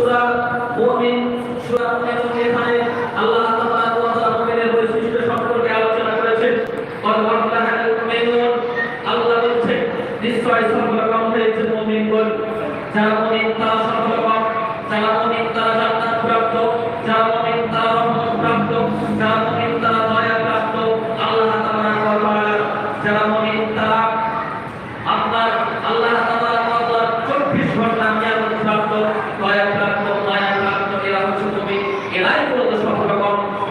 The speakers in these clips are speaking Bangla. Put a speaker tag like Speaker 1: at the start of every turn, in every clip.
Speaker 1: সূরা মুমিন, সূরা এবং এখানে আল্লাহ তাআলা ওয়া মুমিনের বৈশিষ্ট্য সম্পর্কে আলোচনা করেছেন। ওয়াল্লাহুল মুমিনুন আল্লাহ বলছেন নিশ্চয় সফলকাম হয়েছে মুমিনগণ যারা মুমিন, তারা সফলকাম যারা মুমিন, তারা জান্নাত প্রাপ্ত। যারা মুমিন, তারা রহমত প্রাপ্ত। যারা মুমিন, তারা দয়া প্রাপ্ত। আল্লাহ তাআলা যারা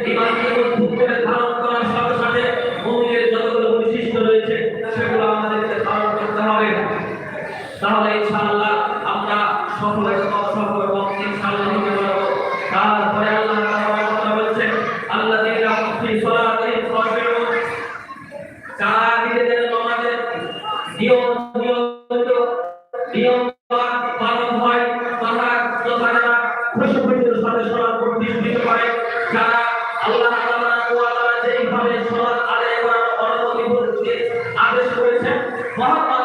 Speaker 1: করে ইমানকে করে ধারণ করার সাথে সাথে মুমিনের যতগুলো বৈশিষ্ট্য রয়েছে সেগুলো আমাদেরকে ধারণ করতে হবে তাহলে ইনশাআল্লাহ আমরা সফল এবং অসফল এবং ইনশাআল্লাহ হতে পারব তারপরে আল্লাহ তাআলা বলছেন আল্লাযীনা ফি সালাতিহিম খাশিউন যারা নিজেদের নামাজের নিয়ম নিয়মিত নিয়ম পালন হয় তারা তারা খুশি করেছেন